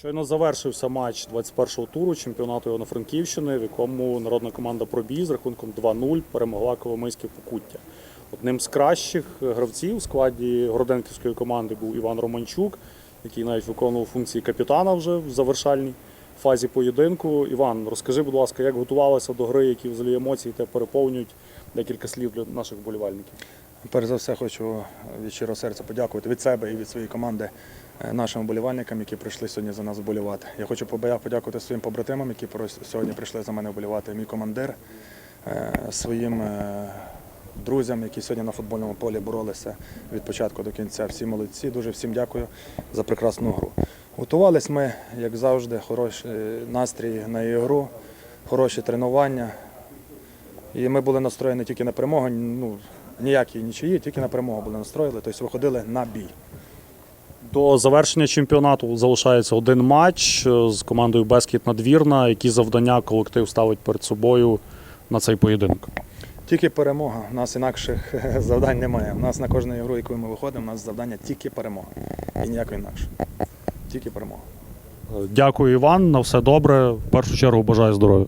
Щойно завершився матч 21-го туру чемпіонату Івано-Франківщини, в якому народна команда Пробій з рахунком 2-0 перемогла Коломийське покуття. Одним з кращих гравців у складі Городенківської команди був Іван Романчук, який навіть виконував функції капітана вже в завершальній фазі поєдинку. Іван, розкажи, будь ласка, як готувалися до гри, які взагалі емоції тебе переповнюють декілька слів для наших вболівальників. Перш за все хочу від щирого серця подякувати від себе і від своєї команди е, нашим вболівальникам, які прийшли сьогодні за нас вболівати. Я хочу подякувати своїм побратимам, які сьогодні прийшли за мене вболівати. Мій командир, е, своїм е, друзям, які сьогодні на футбольному полі боролися від початку до кінця. Всі молодці. Дуже всім дякую за прекрасну гру. Готувались ми, як завжди, хороший настрій на ігру, хороші тренування. І ми були настроєні тільки на перемогу, ну, ніякі нічиї, тільки на перемогу були настроєні, тобто виходили на бій. До завершення чемпіонату залишається один матч е, з командою Бескіт Надвірна. Які завдання колектив ставить перед собою на цей поєдинок? Тільки перемога. У нас інакших завдань немає. У нас на кожну ігру, яку ми виходимо, у нас завдання тільки перемога. І ніякої інакше. Тільки перемога. Дякую, Іван. На все добре. В першу чергу бажаю здоров'я.